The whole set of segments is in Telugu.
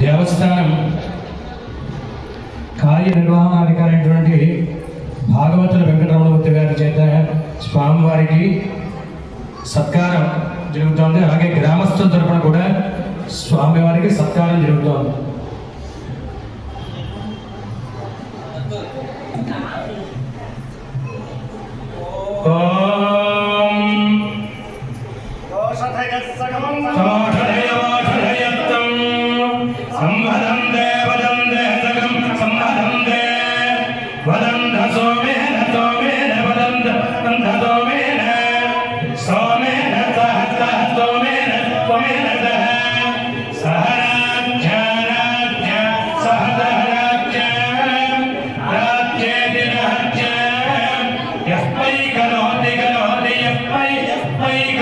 దేవస్థానం కార్యనిర్వహణాధికారి అయినటువంటి భాగవతుల వెంకటరమణమూర్తి గారి చేత స్వామివారికి సత్కారం జరుగుతోంది. అలాగే గ్రామస్తుల తరపున కూడా స్వామివారికి సత్కారం జరుగుతోంది. యః పై కరోతి కరోతి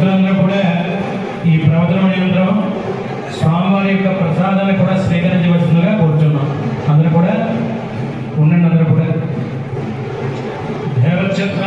భక్తులందరూ కూడా ఈ ప్రవచనం అనంతరం స్వామివారి యొక్క ప్రసాదాన్ని కూడా స్వీకరించవలసిందిగా కోరుతున్నాం అందరూ కూడా ఉండండి అందరూ కూడా. దేవచక్ర